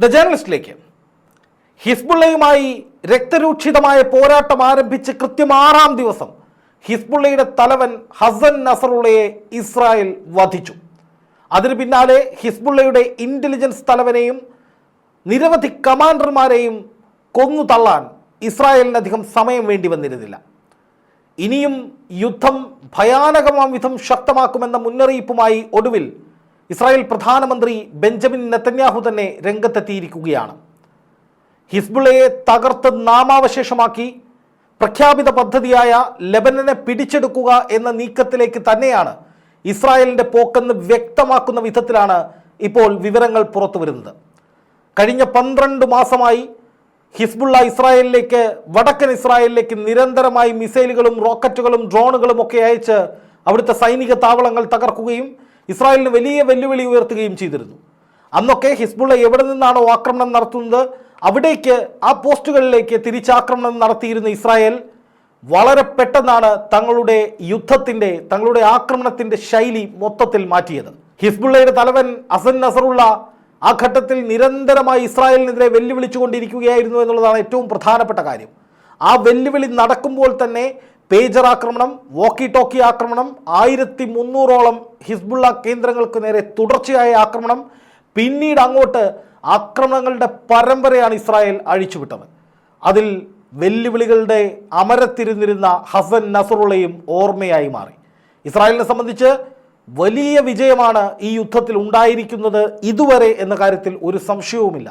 The ജേർണലിസ്റ്റിലേക്ക് ഹിസ്ബുള്ളയുമായി രക്തരൂക്ഷിതമായ പോരാട്ടം ആരംഭിച്ച് കൃത്യം ആറാം ദിവസം ഹിസ്ബുള്ളയുടെ തലവൻ ഹസൻ നസറുള്ളയെ ഇസ്രായേൽ വധിച്ചു. അതിനു പിന്നാലെ ഹിസ്ബുള്ളയുടെ ഇന്റലിജൻസ് തലവനെയും നിരവധി കമാൻഡർമാരെയും കൊന്നു തള്ളാൻ ഇസ്രായേലിനധികം സമയം വേണ്ടി വന്നിരുന്നില്ല. ഇനിയും യുദ്ധം ഭയാനകമാം വിധം ശക്തമാക്കുമെന്ന മുന്നറിയിപ്പുമായി ഒടുവിൽ ഇസ്രായേൽ പ്രധാനമന്ത്രി ബെഞ്ചമിൻ നെത്തന്യാഹു തന്നെ രംഗത്തെത്തിയിരിക്കുകയാണ്. ഹിസ്ബുളയെ തകർത്ത് നാമാവശേഷമാക്കി പ്രഖ്യാപിത പദ്ധതിയായ ലബനനെ പിടിച്ചെടുക്കുക എന്ന നീക്കത്തിലേക്ക് തന്നെയാണ് ഇസ്രായേലിന്റെ പോക്കെന്ന് വ്യക്തമാക്കുന്ന വിധത്തിലാണ് ഇപ്പോൾ വിവരങ്ങൾ പുറത്തു വരുന്നത് കഴിഞ്ഞ പന്ത്രണ്ട് മാസമായി ഹിസ്ബുള്ള ഇസ്രായേലിലേക്ക് വടക്കൻ ഇസ്രായേലിലേക്ക് നിരന്തരമായി മിസൈലുകളും റോക്കറ്റുകളും ഡ്രോണുകളും ഒക്കെ അയച്ച് അവിടുത്തെ സൈനിക താവളങ്ങൾ തകർക്കുകയും ഇസ്രായേലിന് വലിയ വെല്ലുവിളി ഉയർത്തുകയും ചെയ്തിരുന്നു. അന്നൊക്കെ ഹിസ്ബുള്ള എവിടെ നിന്നാണോ ആക്രമണം നടത്തുന്നത് അവിടേക്ക് ആ പോസ്റ്റുകളിലേക്ക് തിരിച്ചാക്രമണം നടത്തിയിരുന്ന ഇസ്രായേൽ വളരെ പെട്ടെന്നാണ് തങ്ങളുടെ യുദ്ധത്തിന്റെ തങ്ങളുടെ ആക്രമണത്തിന്റെ ശൈലി മൊത്തത്തിൽ മാറ്റിയത്. ഹിസ്ബുള്ളയുടെ തലവൻ അസൻ നസറുള്ള ആ ഘട്ടത്തിൽ നിരന്തരമായി ഇസ്രായേലിനെതിരെ വെല്ലുവിളിച്ചുകൊണ്ടിരിക്കുകയായിരുന്നു എന്നുള്ളതാണ് ഏറ്റവും പ്രധാനപ്പെട്ട കാര്യം. ആ വെല്ലുവിളി നടക്കുമ്പോൾ തന്നെ പേജർ ആക്രമണം വോക്കി ടോക്കി ആക്രമണം ആയിരത്തി മുന്നൂറോളം ഹിസ്ബുള്ള കേന്ദ്രങ്ങൾക്ക് നേരെ തുടർച്ചയായ ആക്രമണം. പിന്നീട് അങ്ങോട്ട് ആക്രമണങ്ങളുടെ പരമ്പരയാണ് ഇസ്രായേൽ അഴിച്ചുവിട്ടത്. അതിൽ വെല്ലുവിളികളുടെ അമരത്തിരുന്നിരുന്ന ഹസൻ നസറുള്ളയും ഓർമ്മയായി മാറി. ഇസ്രായേലിനെ സംബന്ധിച്ച് വലിയ വിജയമാണ് ഈ യുദ്ധത്തിൽ ഉണ്ടായിരിക്കുന്നത് ഇതുവരെ എന്ന കാര്യത്തിൽ ഒരു സംശയവുമില്ല.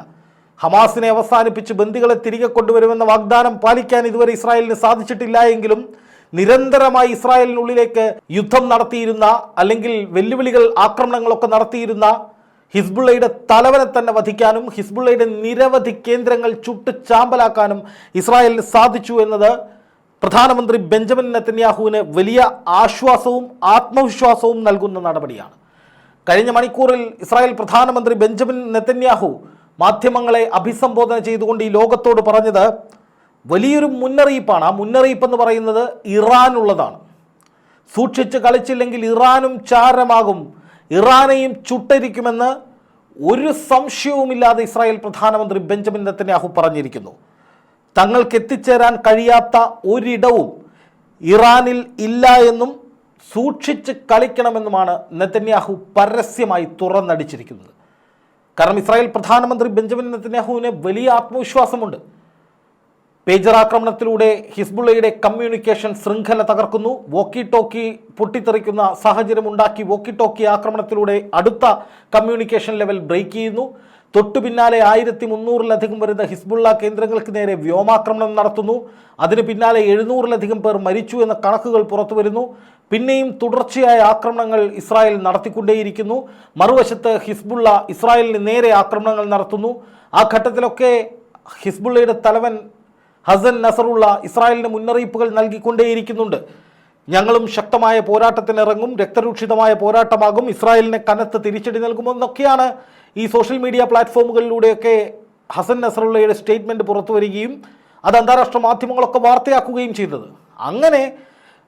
ഹമാസിനെ അവസാനിപ്പിച്ച് ബന്ദികളെ തിരികെ കൊണ്ടുവരുമെന്ന വാഗ്ദാനം പാലിക്കാൻ ഇതുവരെ ഇസ്രായേലിന് സാധിച്ചിട്ടില്ല എങ്കിലും നിരന്തരമായി ഇസ്രായേലിനുള്ളിലേക്ക് യുദ്ധം നടത്തിയിരുന്ന അല്ലെങ്കിൽ വെല്ലുവിളികൾ ആക്രമണങ്ങളൊക്കെ നടത്തിയിരുന്ന ഹിസ്ബുള്ളയുടെ തലവനെ തന്നെ വധിക്കാനും ഹിസ്ബുള്ളയുടെ നിരവധി കേന്ദ്രങ്ങൾ ചുട്ട് ചാമ്പലാക്കാനും ഇസ്രായേലിന് സാധിച്ചു എന്നത് പ്രധാനമന്ത്രി ബെഞ്ചമിൻ നെത്തന്യാഹുവിന് വലിയ ആശ്വാസവും ആത്മവിശ്വാസവും നൽകുന്ന നടപടിയാണ്. കഴിഞ്ഞ മണിക്കൂറിൽ ഇസ്രായേൽ പ്രധാനമന്ത്രി ബെഞ്ചമിൻ നെത്തന്യാഹു മാധ്യമങ്ങളെ അഭിസംബോധന ചെയ്തുകൊണ്ട് ഈ ലോകത്തോട് പറഞ്ഞത് വലിയൊരു മുന്നറിയിപ്പാണ്. ആ മുന്നറിയിപ്പ് എന്ന് പറയുന്നത് ഇറാനുള്ളതാണ്. സൂക്ഷിച്ച് കളിച്ചില്ലെങ്കിൽ ഇറാനും ചാരമാകും. ഇറാനെയും ചുട്ടരിക്കുമെന്ന് ഒരു സംശയവുമില്ലാതെ ഇസ്രായേൽ പ്രധാനമന്ത്രി ബെഞ്ചമിൻ നെത്തന്യാഹു പറഞ്ഞിരിക്കുന്നു. തങ്ങൾക്ക് എത്തിച്ചേരാൻ കഴിയാത്ത ഒരിടവും ഇറാനിൽ ഇല്ല എന്നും സൂക്ഷിച്ച് കളിക്കണമെന്നുമാണ് നെത്തന്യാഹു പരസ്യമായി തുറന്നടിച്ചിരിക്കുന്നത്. കാരണം ഇസ്രായേൽ പ്രധാനമന്ത്രി ബെഞ്ചമിൻ നെത്തന്യാഹുവിന് വലിയ ആത്മവിശ്വാസമുണ്ട്. പേജർ ആക്രമണത്തിലൂടെ ഹിസ്ബുള്ളയുടെ കമ്മ്യൂണിക്കേഷൻ ശൃംഖല തകർക്കുന്നു. വോക്കി ടോക്കി പൊട്ടിത്തെറിക്കുന്ന സാഹചര്യം ഉണ്ടാക്കി വോക്കി ടോക്കി ആക്രമണത്തിലൂടെ അടുത്ത കമ്മ്യൂണിക്കേഷൻ ലെവൽ ബ്രേക്ക് ചെയ്യുന്നു. തൊട്ടു പിന്നാലെ ആയിരത്തി മുന്നൂറിലധികം വരുന്ന ഹിസ്ബുള്ള കേന്ദ്രങ്ങൾക്ക് നേരെ വ്യോമാക്രമണം നടത്തുന്നു. അതിന് പിന്നാലെ എഴുന്നൂറിലധികം പേർ മരിച്ചു എന്ന കണക്കുകൾ പുറത്തു വരുന്നു. പിന്നെയും തുടർച്ചയായ ആക്രമണങ്ങൾ ഇസ്രായേൽ നടത്തിക്കൊണ്ടേയിരിക്കുന്നു. മറുവശത്ത് ഹിസ്ബുള്ള ഇസ്രായേലിന് നേരെ ആക്രമണങ്ങൾ നടത്തുന്നു. ആ ഘട്ടത്തിലൊക്കെ ഹിസ്ബുള്ളയുടെ തലവൻ ഹസൻ നസറുള്ള ഇസ്രായേലിന് മുന്നറിയിപ്പുകൾ നൽകിക്കൊണ്ടേയിരിക്കുന്നുണ്ട്. ഞങ്ങളും ശക്തമായ പോരാട്ടത്തിനിറങ്ങും രക്തരൂക്ഷിതമായ പോരാട്ടമാകും ഇസ്രായേലിനെ കനത്ത് തിരിച്ചടി നൽകുമെന്നൊക്കെയാണ് ഈ സോഷ്യൽ മീഡിയ പ്ലാറ്റ്ഫോമുകളിലൂടെയൊക്കെ ഹസൻ നസറുള്ളയുടെ സ്റ്റേറ്റ്മെന്റ് പുറത്തു വരികയും അത് അന്താരാഷ്ട്ര മാധ്യമങ്ങളൊക്കെ വാർത്തയാക്കുകയും ചെയ്തത്. അങ്ങനെ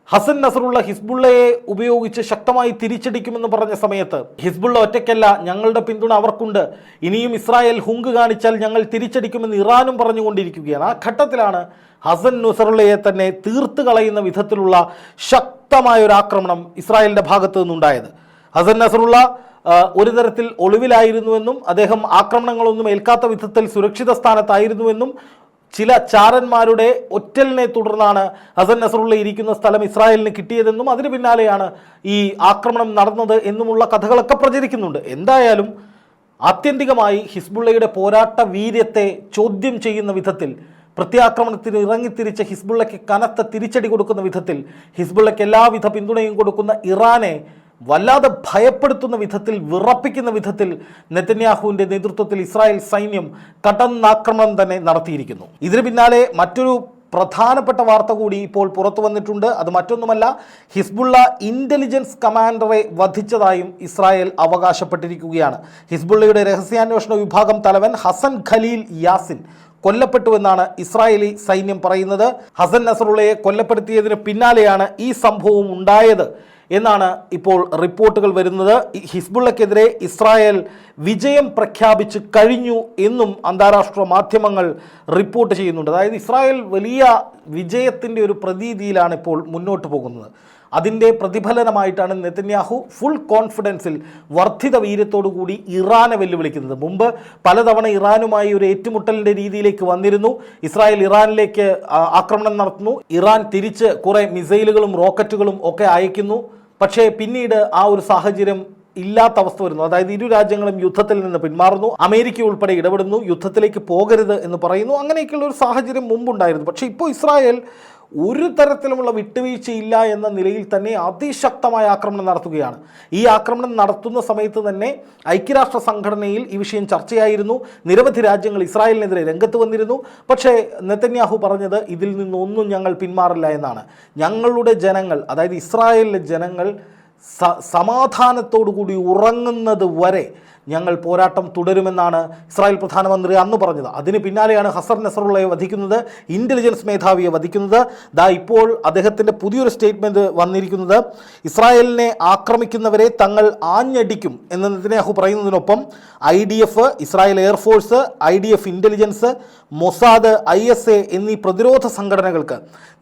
ഹസൻ നസറുള്ള ഹിസ്ബുള്ളയെ ഉപയോഗിച്ച് ശക്തമായി തിരിച്ചടിക്കുമെന്ന് പറഞ്ഞ സമയത്ത് ഹിസ്ബുള്ള ഒറ്റയ്ക്കല്ല ഞങ്ങളുടെ പിന്തുണ അവർക്കുണ്ട്. ഇനിയും ഇസ്രായേൽ ഹുങ്ക് കാണിച്ചാൽ ഞങ്ങൾ തിരിച്ചടിക്കുമെന്ന് ഇറാനും പറഞ്ഞുകൊണ്ടിരിക്കുകയാണ്. ആ ഘട്ടത്തിലാണ് ഹസൻ നസറുള്ളയെ തന്നെ തീർത്ത് കളയുന്ന വിധത്തിലുള്ള ശക്തമായ ഒരു ആക്രമണം ഇസ്രായേലിന്റെ ഭാഗത്തു നിന്നുണ്ടായത്. ഹസൻ നസറുള്ള ഒരു തരത്തിൽ ഒളിവിലായിരുന്നുവെന്നും അദ്ദേഹം ആക്രമണങ്ങളൊന്നും ഏൽക്കാത്ത വിധത്തിൽ സുരക്ഷിത സ്ഥാനത്തായിരുന്നുവെന്നും ചില ചാരന്മാരുടെ ഒറ്റലിനെ തുടർന്നാണ് ഹസൻ നസറുള്ള ഇരിക്കുന്ന സ്ഥലം ഇസ്രായേലിന് കിട്ടിയതെന്നും അതിന് പിന്നാലെയാണ് ഈ ആക്രമണം നടന്നത് എന്നുമുള്ള കഥകളൊക്കെ പ്രചരിക്കുന്നുണ്ട്. എന്തായാലും ആത്യന്തികമായി ഹിസ്ബുള്ളയുടെ പോരാട്ട വീര്യത്തെ ചോദ്യം ചെയ്യുന്ന വിധത്തിൽ പ്രത്യാക്രമണത്തിന് ഇറങ്ങിത്തിരിച്ച ഹിസ്ബുള്ളയ്ക്ക് കനത്ത തിരിച്ചടി കൊടുക്കുന്ന വിധത്തിൽ ഹിസ്ബുള്ളയ്ക്ക് എല്ലാവിധ പിന്തുണയും കൊടുക്കുന്ന ഇറാനെ വല്ലാതെ ഭയപ്പെടുത്തുന്ന വിധത്തിൽ വിറപ്പിക്കുന്ന വിധത്തിൽ നെത്തന്യാഹുവിന്റെ നേതൃത്വത്തിൽ ഇസ്രായേൽ സൈന്യം കടന്നാക്രമണം തന്നെ നടത്തിയിരിക്കുന്നു. ഇതിന് പിന്നാലെ മറ്റൊരു പ്രധാനപ്പെട്ട വാർത്ത കൂടി ഇപ്പോൾ പുറത്തു വന്നിട്ടുണ്ട്. അത് മറ്റൊന്നുമല്ല ഹിസ്ബുള്ള ഇന്റലിജൻസ് കമാൻഡറെ വധിച്ചതായും ഇസ്രായേൽ അവകാശപ്പെട്ടിരിക്കുകയാണ്. ഹിസ്ബുള്ളയുടെ രഹസ്യാന്വേഷണ വിഭാഗം തലവൻ ഹസൻ ഖലീൽ യാസിൻ കൊല്ലപ്പെട്ടുവെന്നാണ് ഇസ്രായേലി സൈന്യം പറയുന്നത്. ഹസൻ നസറുള്ളയെ കൊല്ലപ്പെടുത്തിയതിന് പിന്നാലെയാണ് ഈ സംഭവം ഉണ്ടായത്. എന്നാണ് ഇപ്പോൾ റിപ്പോർട്ടുകൾ വരുന്നത്. ഹിസ്ബുള്ളക്കെതിരെ ഇസ്രായേൽ വിജയം പ്രഖ്യാപിച്ച് കഴിഞ്ഞു എന്നും അന്താരാഷ്ട്ര മാധ്യമങ്ങൾ റിപ്പോർട്ട് ചെയ്യുന്നുണ്ട്. അതായത് ഇസ്രായേൽ വലിയ വിജയത്തിന്റെ ഒരു പ്രതീതിയിലാണ് ഇപ്പോൾ മുന്നോട്ട് പോകുന്നത്. അതിന്റെ പ്രതിഫലനമായിട്ടാണ് നെതന്യാഹു ഫുൾ കോൺഫിഡൻസിൽ വർദ്ധിത കൂടി ഇറാനെ വെല്ലുവിളിക്കുന്നത്. മുമ്പ് പലതവണ ഇറാനുമായി ഒരു ഏറ്റുമുട്ടലിന്റെ രീതിയിലേക്ക് വന്നിരുന്നു. ഇസ്രായേൽ ഇറാനിലേക്ക് ആക്രമണം നടത്തുന്നു. ഇറാൻ തിരിച്ച് കുറേ മിസൈലുകളും റോക്കറ്റുകളും ഒക്കെ അയക്കുന്നു. പക്ഷേ പിന്നീട് ആ ഒരു സാഹചര്യം ഇല്ലാത്ത അവസ്ഥ വരുന്നു. അതായത് ഇരു രാജ്യങ്ങളും യുദ്ധത്തിൽ നിന്ന് പിന്മാറുന്നു. അമേരിക്ക ഉൾപ്പെടെ ഇടപെടുന്നു. യുദ്ധത്തിലേക്ക് പോകരുത് എന്ന് പറയുന്നു. അങ്ങനെയൊക്കെയുള്ള ഒരു സാഹചര്യം മുമ്പുണ്ടായിരുന്നു. പക്ഷേ ഇപ്പോൾ ഇസ്രായേൽ ഒരു തരത്തിലുമുള്ള വിട്ടുവീഴ്ചയില്ല എന്ന നിലയിൽ തന്നെ അതിശക്തമായ ആക്രമണം നടത്തുകയാണ്. ഈ ആക്രമണം നടത്തുന്ന സമയത്ത് തന്നെ ഐക്യരാഷ്ട്ര സംഘടനയിൽ ഈ വിഷയം ചർച്ചയായിരുന്നു. നിരവധി രാജ്യങ്ങൾ ഇസ്രായേലിനെതിരെ രംഗത്ത് വന്നിരുന്നു. പക്ഷേ നെത്തന്യാഹു പറഞ്ഞത് ഇതിൽ നിന്നൊന്നും ഞങ്ങൾ പിന്മാറില്ല എന്നാണ്. ഞങ്ങളുടെ ജനങ്ങൾ അതായത് ഇസ്രായേലിലെ ജനങ്ങൾ സ സമാധാനത്തോടു കൂടി ഉറങ്ങുന്നത് വരെ ഞങ്ങൾ പോരാട്ടം തുടരുമെന്നാണ് ഇസ്രായേൽ പ്രധാനമന്ത്രി അന്ന് പറഞ്ഞത്. അതിന് പിന്നാലെയാണ് ഹസർ നസറുള്ളയെ വധിക്കുന്നത് ഇന്റലിജൻസ് മേധാവിയെ വധിക്കുന്നത്. ദാ ഇപ്പോൾ അദ്ദേഹത്തിന്റെ പുതിയൊരു സ്റ്റേറ്റ്മെന്റ് വന്നിരിക്കുന്നത് ഇസ്രായേലിനെ ആക്രമിക്കുന്നവരെ തങ്ങൾ ആഞ്ഞടിക്കും എന്ന് Netanyahu പറയുന്നതിനൊപ്പം I D F Israel air force I D F intelligence Mossad I S A എന്നീ പ്രതിരോധ സംഘടനകൾക്ക്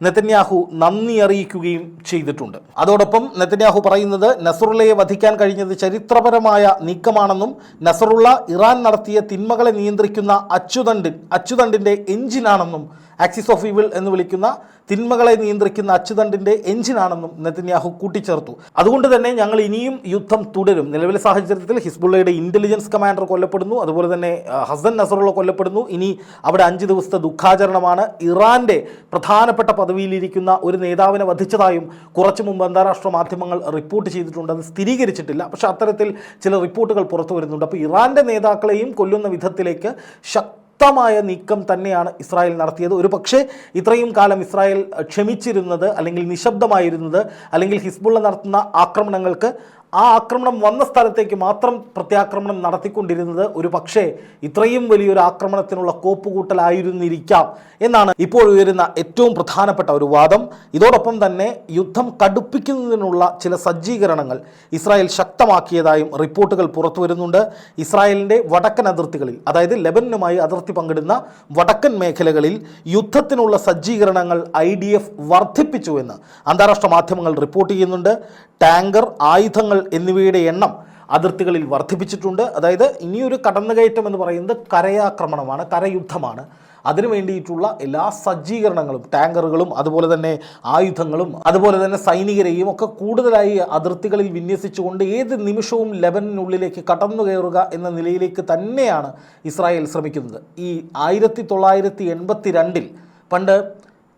നെതന്യാഹു നന്ദി അറിയിക്കുകയും ചെയ്തിട്ടുണ്ട്. അതോടൊപ്പം നെതന്യാഹു പറയുന്നത് നസറുള്ളയെ വധിക്കാൻ കഴിഞ്ഞത് ചരിത്രപരമായ നീക്കമാണെന്നും നസറുള്ള ഇറാൻ നടത്തിയ തിന്മകളെ നിയന്ത്രിക്കുന്ന അച്ചുതണ്ടിൻ അച്ചുതണ്ടിന്റെ എഞ്ചിനാണെന്നും ആക്സിസ് ഓഫ് ഇവിൾ എന്ന് വിളിക്കുന്ന തിന്മകളെ നിയന്ത്രിക്കുന്ന അച്ചുതണ്ടിന്റെ എഞ്ചിനാണെന്നും നെതന്യാഹു കൂട്ടിച്ചേർത്തു. അതുകൊണ്ട് തന്നെ ഞങ്ങൾ ഇനിയും യുദ്ധം തുടരും. നിലവിലെ സാഹചര്യത്തിൽ ഹിസ്ബുള്ളയുടെ ഇന്റലിജൻസ് കമാൻഡർ കൊല്ലപ്പെടുന്നു. അതുപോലെ തന്നെ ഹസൻ നസറുള്ള കൊല്ലപ്പെടുന്നു. ഇനി അവിടെ അഞ്ച് ദിവസത്തെ ദുഃഖാചരണമാണ്. ഇറാന്റെ പ്രധാനപ്പെട്ട പദവിയിലിരിക്കുന്ന ഒരു നേതാവിനെ വധിച്ചതായും കുറച്ചു മുമ്പ് അന്താരാഷ്ട്ര മാധ്യമങ്ങൾ റിപ്പോർട്ട് ചെയ്തിട്ടുണ്ട്. അത് സ്ഥിരീകരിച്ചിട്ടില്ല. പക്ഷേ അത്തരത്തിൽ ചില റിപ്പോർട്ടുകൾ പുറത്തു വരുന്നുണ്ട്. അപ്പോൾ ഇറാന്റെ നേതാക്കളെയും കൊല്ലുന്ന വിധത്തിലേക്ക് ശക്തി ശക്തമായ നീക്കം തന്നെയാണ് ഇസ്രായേൽ നടത്തിയത്. ഒരു പക്ഷേ ഇത്രയും കാലം ഇസ്രായേൽ ക്ഷമിച്ചിരുന്നത് അല്ലെങ്കിൽ നിശബ്ദമായിരുന്നത് അല്ലെങ്കിൽ ഹിസ്ബുള്ള നടത്തുന്ന ആക്രമണങ്ങൾക്ക് ആ ആക്രമണം വന്ന സ്ഥലത്തേക്ക് മാത്രം പ്രത്യാക്രമണം നടത്തിക്കൊണ്ടിരുന്നത് ഒരു പക്ഷേ ഇത്രയും വലിയൊരു ആക്രമണത്തിനുള്ള കോപ്പുകൂട്ടലായിരുന്നിരിക്കാം എന്നാണ് ഇപ്പോൾ ഉയരുന്ന ഏറ്റവും പ്രധാനപ്പെട്ട ഒരു വാദം. ഇതോടൊപ്പം തന്നെ യുദ്ധം കടുപ്പിക്കുന്നതിനുള്ള ചില സജ്ജീകരണങ്ങൾ ഇസ്രായേൽ ശക്തമാക്കിയതായും റിപ്പോർട്ടുകൾ പുറത്തു വരുന്നുണ്ട് ഇസ്രായേലിന്റെ വടക്കൻ അതിർത്തികളിൽ അതായത് ലെബനുമായി അതിർത്തി പങ്കിടുന്ന വടക്കൻ മേഖലകളിൽ യുദ്ധത്തിനുള്ള സജ്ജീകരണങ്ങൾ ഐ ഡി എഫ് വർദ്ധിപ്പിച്ചുവെന്ന് അന്താരാഷ്ട്ര മാധ്യമങ്ങൾ റിപ്പോർട്ട് ചെയ്യുന്നുണ്ട്. ടാങ്കർ ആയുധങ്ങൾ എന്നിവയുടെ എണ്ണം അതിർത്തികളിൽ വർദ്ധിപ്പിച്ചിട്ടുണ്ട്. അതായത് ഇനിയൊരു കടന്നുകയറ്റം എന്ന് പറയുന്നത് കരയാക്രമണമാണ് കരയുദ്ധമാണ്. അതിനു വേണ്ടിയിട്ടുള്ള എല്ലാ സജ്ജീകരണങ്ങളും ടാങ്കറുകളും അതുപോലെ തന്നെ ആയുധങ്ങളും അതുപോലെ തന്നെ സൈനികരെയും ഒക്കെ കൂടുതലായി അതിർത്തികളിൽ വിന്യസിച്ചുകൊണ്ട് ഏത് നിമിഷവും ലെബനിനുള്ളിലേക്ക് കടന്നു കയറുക എന്ന നിലയിലേക്ക് തന്നെയാണ് ഇസ്രായേൽ ശ്രമിക്കുന്നത്. ഈ ആയിരത്തി തൊള്ളായിരത്തി എൺപത്തി രണ്ടിൽ പണ്ട്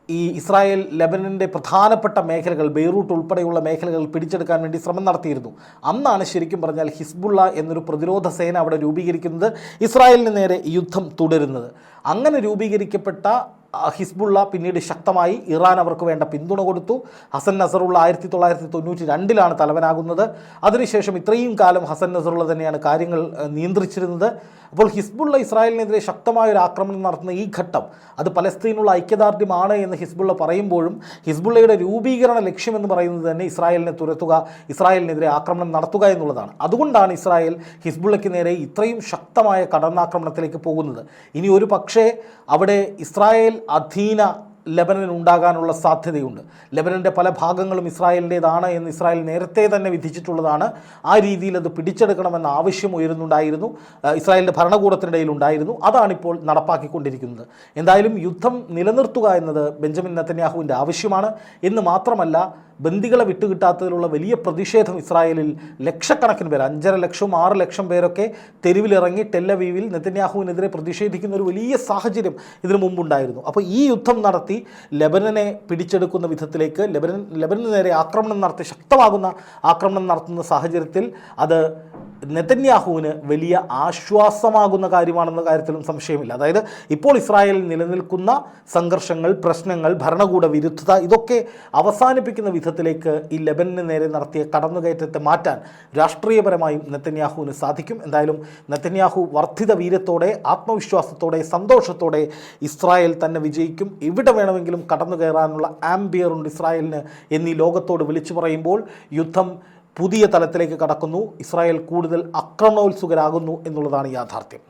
ഈ ഇസ്രായേൽ ലെബനന്റെ പ്രധാനപ്പെട്ട മേഖലകൾ ബെയ്റൂട്ട് ഉൾപ്പെടെയുള്ള മേഖലകൾ പിടിച്ചെടുക്കാൻ വേണ്ടി ശ്രമം നടത്തിയിരുന്നു. അന്നാണ് ശരിക്കും പറഞ്ഞാൽ ഹിസ്ബുള്ള എന്നൊരു പ്രതിരോധ സേന അവിടെ രൂപീകരിക്കുന്നത് ഇസ്രായേലിന് നേരെ യുദ്ധം തുടരുന്നത്. അങ്ങനെ രൂപീകരിക്കപ്പെട്ട ഹിസ്ബുള്ള പിന്നീട് ശക്തമായി ഇറാൻ അവർക്ക് വേണ്ട പിന്തുണ കൊടുത്തു. ഹസൻ നസറുള്ള ആയിരത്തി തൊള്ളായിരത്തി തൊണ്ണൂറ്റി രണ്ടിലാണ് തലവനാകുന്നത്. അതിനുശേഷം ഇത്രയും കാലം ഹസൻ നസറുള്ള തന്നെയാണ് കാര്യങ്ങൾ നിയന്ത്രിച്ചിരുന്നത്. അപ്പോൾ ഹിസ്ബുള്ള ഇസ്രായേലിനെതിരെ ശക്തമായ ഒരു ആക്രമണം നടത്തുന്ന ഈ ഘട്ടം അത് പലസ്തീനുള്ള ഐക്യദാർഢ്യമാണ് എന്ന് ഹിസ്ബുള്ള പറയുമ്പോഴും ഹിസ്ബുള്ളയുടെ രൂപീകരണ ലക്ഷ്യമെന്ന് പറയുന്നത് തന്നെ ഇസ്രായേലിനെ തുരത്തുക ഇസ്രായേലിനെതിരെ ആക്രമണം നടത്തുക എന്നുള്ളതാണ്. അതുകൊണ്ടാണ് ഇസ്രായേൽ ഹിസ്ബുള്ളയ്ക്ക് നേരെ ഇത്രയും ശക്തമായ കടന്നാക്രമണത്തിലേക്ക് പോകുന്നത്. ഇനി ഒരു പക്ഷേ അവിടെ ഇസ്രായേൽ അധീന ലെബനൻ ഉണ്ടാകാനുള്ള സാധ്യതയുണ്ട്. ലെബനന്റെ പല ഭാഗങ്ങളും ഇസ്രായേലിന്റേതാണ് എന്ന് ഇസ്രായേൽ നേരത്തെ തന്നെ വിധിച്ചിട്ടുള്ളതാണ്. ആ രീതിയിൽ അത് പിടിച്ചെടുക്കണമെന്ന ആവശ്യം ഉയരുന്നുണ്ടായിരുന്നു. ഇസ്രായേലിന്റെ ഭരണകൂടത്തിനിടയിൽ ഉണ്ടായിരുന്നു. അതാണിപ്പോൾ നടപ്പാക്കിക്കൊണ്ടിരിക്കുന്നത്. എന്തായാലും യുദ്ധം നിലനിർത്തുക എന്നത് ബെഞ്ചമിൻ നെത്തന്യാഹുവിന്റെ ആവശ്യമാണ്. എന്ന് മാത്രമല്ല ബന്ദികളെ വിട്ടുകിട്ടാത്തതിലുള്ള വലിയ പ്രതിഷേധം ഇസ്രായേലിൽ ലക്ഷക്കണക്കിന് പേർ അഞ്ചര ലക്ഷവും ആറ് ലക്ഷം പേരൊക്കെ തെരുവിലിറങ്ങി ടെല്ലവീവിൽ നെതന്യാഹുവിനെതിരെ പ്രതിഷേധിക്കുന്ന ഒരു വലിയ സാഹചര്യം ഇതിനു മുമ്പുണ്ടായിരുന്നു. അപ്പോൾ ഈ യുദ്ധം നടത്തി ലബനനെ പിടിച്ചെടുക്കുന്ന വിധത്തിലേക്ക് ലബനൻ ലബനന് നേരെ ആക്രമണം നടത്തി ശക്തമാകുന്ന ആക്രമണം നടത്തുന്ന സാഹചര്യത്തിൽ അത് നെതന്യാഹുവിന് വലിയ ആശ്വാസമാകുന്ന കാര്യമാണെന്ന കാര്യത്തിലും സംശയമില്ല. അതായത് ഇപ്പോൾ ഇസ്രായേലിൽ നിലനിൽക്കുന്ന സംഘർഷങ്ങൾ പ്രശ്നങ്ങൾ ഭരണകൂട വിരുദ്ധത ഇതൊക്കെ അവസാനിപ്പിക്കുന്ന വിധത്തിലേക്ക് ഈ ലെബനന് നേരെ നടത്തിയ കടന്നുകയറ്റത്തെ മാറ്റാൻ രാഷ്ട്രീയപരമായും നെതന്യാഹുവിന് സാധിക്കും. എന്തായാലും നെതന്യാഹു വർദ്ധിത വീര്യത്തോടെ ആത്മവിശ്വാസത്തോടെ സന്തോഷത്തോടെ ഇസ്രായേൽ തന്നെ വിജയിക്കും. എവിടെ വേണമെങ്കിലും കടന്നു കയറാനുള്ള ആംബിയറുണ്ട് ഇസ്രായേലിന് എന്നീ ലോകത്തോട് വിളിച്ചു പറയുമ്പോൾ യുദ്ധം പുതിയ തലത്തിലേക്ക് കടക്കുന്നു. ഇസ്രായേൽ കൂടുതൽ അക്രമോത്സുകരാകുന്നു എന്നുള്ളതാണ് യാഥാർത്ഥ്യം.